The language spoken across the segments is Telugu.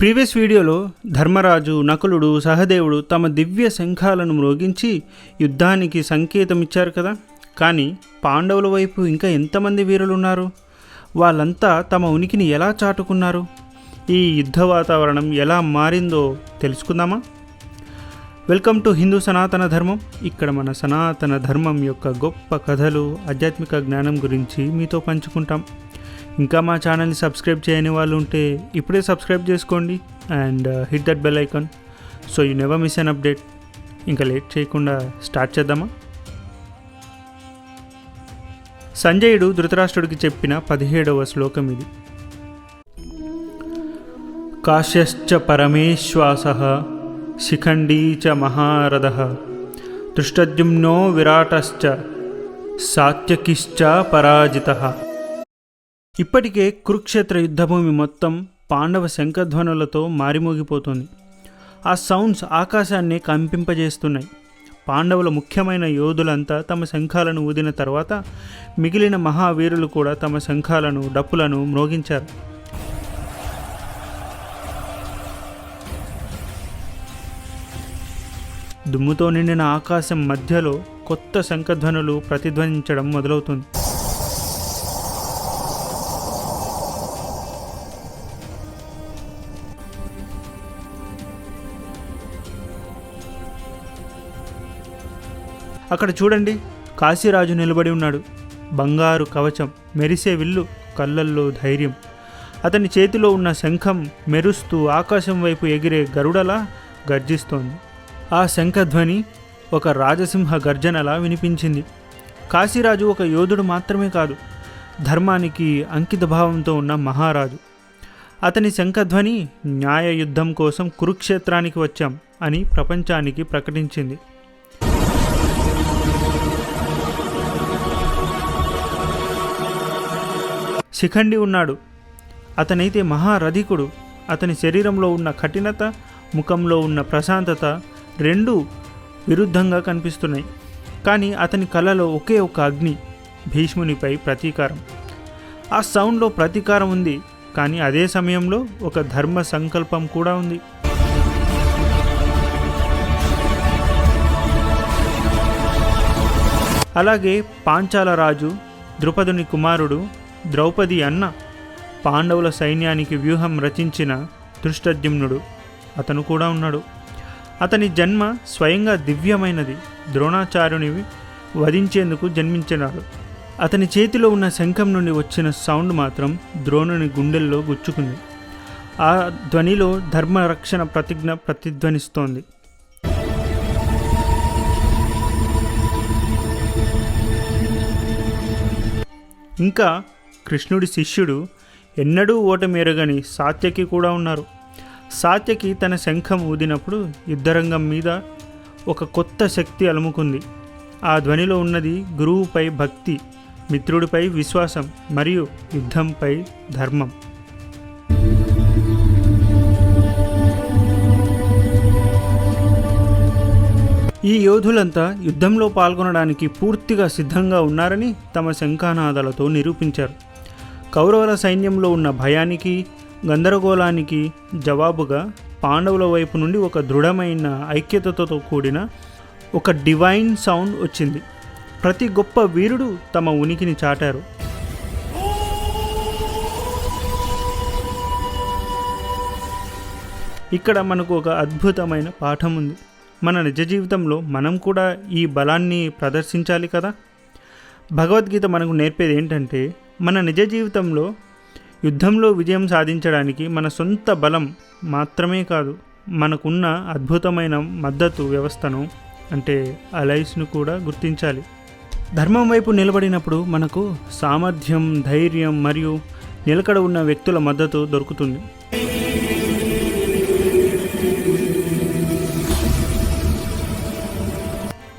ప్రీవియస్ వీడియోలో ధర్మరాజు నకులుడు సహదేవుడు తమ దివ్య శంఖాలను మ్రోగించి యుద్ధానికి సంకేతం ఇచ్చారు కదా. కానీ పాండవుల వైపు ఇంకా ఎంతమంది వీరులు ఉన్నారు వాళ్ళంతా తమ ఉనికిని ఎలా చాటుకున్నారు? ఈ యుద్ధ వాతావరణం ఎలా మారిందో తెలుసుకుందామా? వెల్కమ్ టు హిందూ సనాతన ధర్మం. ఇక్కడ మన సనాతన ధర్మం యొక్క గొప్ప కథలు ఆధ్యాత్మిక జ్ఞానం గురించి మీతో పంచుకుంటాం. ఇంకా మా ఛానల్ని సబ్స్క్రైబ్ చేయని వాళ్ళు ఉంటే ఇప్పుడే సబ్స్క్రైబ్ చేసుకోండి and hit that bell icon so you never miss an update ఇంకా లేట్ చేయకుండా స్టార్ట్ చేద్దామా? సంజయుడు ధృతరాష్ట్రుడికి చెప్పిన పదిహేడవ శ్లోకం ఇది. కాశ్యశ్చ పరమేశ్వాస శిఖండీ చ మహారథ దృష్టద్యుమ్నో విరాటశ్చ సాత్యకిశ్చ పరాజిత. ఇప్పటికే కురుక్షేత్ర యుద్ధభూమి మొత్తం పాండవ శంఖధ్వనులతో మారిమోగిపోతుంది. ఆ సౌండ్స్ ఆకాశాన్ని కంపింపజేస్తున్నాయి. పాండవుల ముఖ్యమైన యోధులంతా తమ శంఖాలను ఊదిన తర్వాత మిగిలిన మహావీరులు కూడా తమ శంఖాలను డప్పులను మ్రోగించారు. దుమ్ముతో నిండిన ఆకాశం మధ్యలో కొత్త శంఖధ్వనులు ప్రతిధ్వనించడం మొదలవుతుంది. అక్కడ చూడండి కాశీరాజు నిలబడి ఉన్నాడు. బంగారు కవచం మెరిసే విల్లు కళ్ళల్లో ధైర్యం. అతని చేతిలో ఉన్న శంఖం మెరుస్తూ ఆకాశం వైపు ఎగిరే గరుడలా గర్జిస్తోంది. ఆ శంఖధ్వని ఒక రాజసింహ గర్జనలా వినిపించింది. కాశీరాజు ఒక యోధుడు మాత్రమే కాదు ధర్మానికి అంకిత భావంతో ఉన్న మహారాజు. అతని శంఖధ్వని న్యాయ యుద్ధం కోసం కురుక్షేత్రానికి వచ్చాం అని ప్రపంచానికి ప్రకటించింది. శిఖండి ఉన్నాడు. అతనైతే మహారధికుడు అతని శరీరంలో ఉన్న కఠినత ముఖంలో ఉన్న ప్రశాంతత రెండు విరుద్ధంగా కనిపిస్తున్నాయి. కానీ అతని కళలో ఒకే ఒక అగ్ని భీష్మునిపై ప్రతీకారం. ఆ సౌండ్లో ప్రతీకారం ఉంది కానీ అదే సమయంలో ఒక ధర్మ సంకల్పం కూడా ఉంది. అలాగే పాంచాల రాజు ద్రుపదుని కుమారుడు ద్రౌపది అన్న పాండవుల సైన్యానికి వ్యూహం రచించిన దృష్టద్యుమ్నుడు అతను కూడా ఉన్నాడు. అతని జన్మ స్వయంగా దివ్యమైనది. ద్రోణాచార్యుని వధించేందుకు జన్మించినాడు. అతని చేతిలో ఉన్న శంఖం నుండి వచ్చిన సౌండ్ మాత్రం ద్రోణుని గుండెల్లో గుచ్చుకుంది. ఆ ధ్వనిలో ధర్మరక్షణ ప్రతిజ్ఞ ప్రతిధ్వనిస్తోంది. ఇంకా కృష్ణుడి శిష్యుడు ఎన్నడూ ఓటమేరగని సాత్యకి కూడా ఉన్నారు. సాత్యకి తన శంఖం ఊదినప్పుడు యుద్ధరంగం మీద ఒక కొత్త శక్తి అలుముకుంది. ఆ ధ్వనిలో ఉన్నది గురువుపై భక్తి మిత్రుడిపై విశ్వాసం మరియు యుద్ధంపై ధర్మం. ఈ యోధులంతా యుద్ధంలో పాల్గొనడానికి పూర్తిగా సిద్ధంగా ఉన్నారని తమ శంఖానాదాలతో నిరూపించారు. కౌరవుల సైన్యంలో ఉన్న భయానికి గందరగోళానికి జవాబుగా పాండవుల వైపు నుండి ఒక దృఢమైన ఐక్యతతో కూడిన ఒక డివైన్ సౌండ్ వచ్చింది. ప్రతి గొప్ప వీరుడు తమ ఉనికిని చాటారు. ఇక్కడ మనకు ఒక అద్భుతమైన పాఠం ఉంది. మన నిజ జీవితంలో మనం కూడా ఈ బలాన్ని ప్రదర్శించాలి కదా? భగవద్గీత మనకు నేర్పేది ఏంటంటే మన నిజ జీవితంలో యుద్ధంలో విజయం సాధించడానికి మన సొంత బలం మాత్రమే కాదు మనకున్న అద్భుతమైన మద్దతు వ్యవస్థను అంటే అలైస్ను కూడా గుర్తించాలి. ధర్మం వైపు నిలబడినప్పుడు మనకు సామర్థ్యం ధైర్యం మరియు నిలకడ ఉన్న వ్యక్తుల మద్దతు దొరుకుతుంది.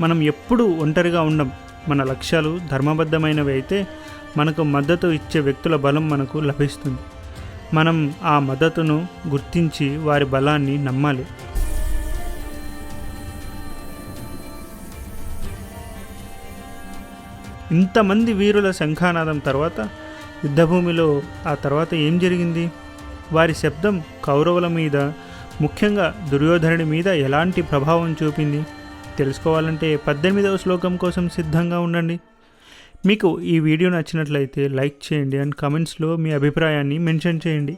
మనం ఎప్పుడూ ఒంటరిగా ఉండం మన లక్ష్యాలు ధర్మబద్ధమైనవి అయితే మనకు మద్దతు ఇచ్చే వ్యక్తుల బలం మనకు లభిస్తుంది. మనం ఆ మద్దతును గుర్తించి వారి బలాన్ని నమ్మాలి. ఇంతమంది వీరుల శంఖానాదం తర్వాత యుద్ధభూమిలో ఆ తర్వాత ఏం జరిగింది? వారి శబ్దం కౌరవుల మీద ముఖ్యంగా దుర్యోధనుడి మీద ఎలాంటి ప్రభావం చూపింది? తెలుసుకోవాలంటే పద్దెనిమిదవ శ్లోకం కోసం సిద్ధంగా ఉండండి. మీకు ఈ వీడియో నచ్చినట్లయితే లైక్ చేయండి అండ్ కమెంట్స్లో మీ అభిప్రాయాన్ని మెన్షన్ చేయండి.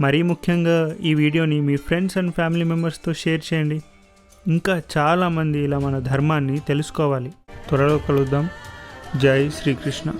మరీ ముఖ్యంగా ఈ వీడియోని మీ ఫ్రెండ్స్ అండ్ ఫ్యామిలీ మెంబర్స్తో షేర్ చేయండి. ఇంకా చాలామంది ఇలా మన ధర్మాన్ని తెలుసుకోవాలి. త్వరలో కలుద్దాం. జై శ్రీకృష్ణ.